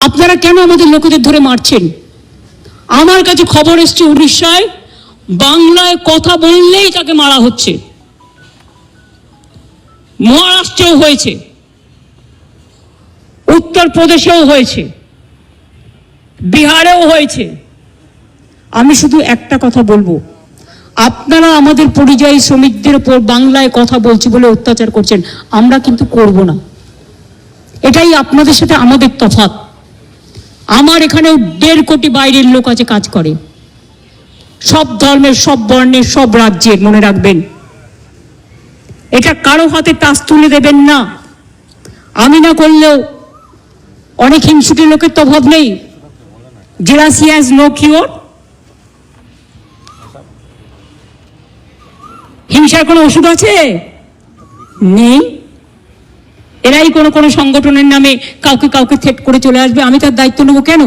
আপনারা কেন আমাদের লোকেদের ধরে মারছেন? আমার কাছে খবর এসছে উড়িষ্যায়, বাংলায় কথা বললেই তাকে মারা হচ্ছে। মহারাষ্ট্রেও হয়েছে। উত্তরপ্রদেশেও হয়েছে। বিহারেও হয়েছে। আমি শুধু একটা কথা বলব। আপনারা আমাদের পরিযায়ী শ্রমিকদের উপর বাংলায় কথা বলছি বলে অত্যাচার করছেন। আমরা কিন্তু করব না। এটাই আপনাদের সাথে আমাদের তফাৎ। আমার এখানেও দেড় কোটি বাইরের লোক আছে কাজ করে। সব ধর্মের, সব বর্ণের, সব রাজ্যের, মনে রাখবেন। এটা কারও হাতে তাস তুলে দেবেন না। আমি না করলেও অনেক হিংসুটি লোকের তো অভাব নেই। Jealousy no cure. হিংসার কোনো ওষুধ আছে? নেই। এরাই কোনো কোনো সংগঠনের নামে কাউকে কাউকে থেট করে চলে আসবে? আমি তার দায়িত্ব নেব কেন?